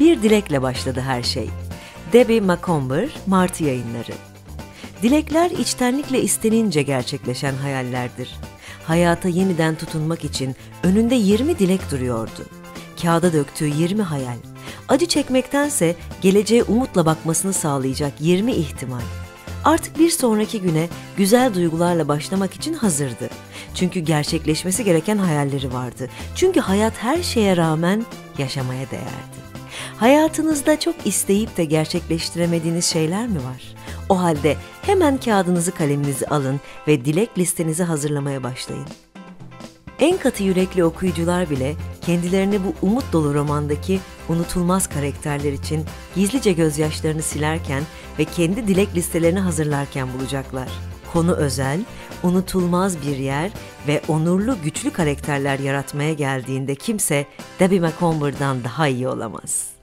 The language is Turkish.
Bir dilekle başladı her şey. Debbie Macomber, Martı Yayınları. Dilekler içtenlikle istenince gerçekleşen hayallerdir. Hayata yeniden tutunmak için önünde 20 dilek duruyordu. Kağıda döktüğü 20 hayal. Acı çekmektense geleceğe umutla bakmasını sağlayacak 20 ihtimal. Artık bir sonraki güne güzel duygularla başlamak için hazırdı. Çünkü gerçekleşmesi gereken hayalleri vardı. Çünkü hayat her şeye rağmen yaşamaya değerdi. Hayatınızda çok isteyip de gerçekleştiremediğiniz şeyler mi var? O halde hemen kağıdınızı kaleminizi alın ve dilek listenizi hazırlamaya başlayın. En katı yürekli okuyucular bile kendilerini bu umut dolu romandaki unutulmaz karakterler için gizlice gözyaşlarını silerken ve kendi dilek listelerini hazırlarken bulacaklar. Konu özel, unutulmaz bir yer ve onurlu güçlü karakterler yaratmaya geldiğinde kimse Debbie Macomber'dan daha iyi olamaz.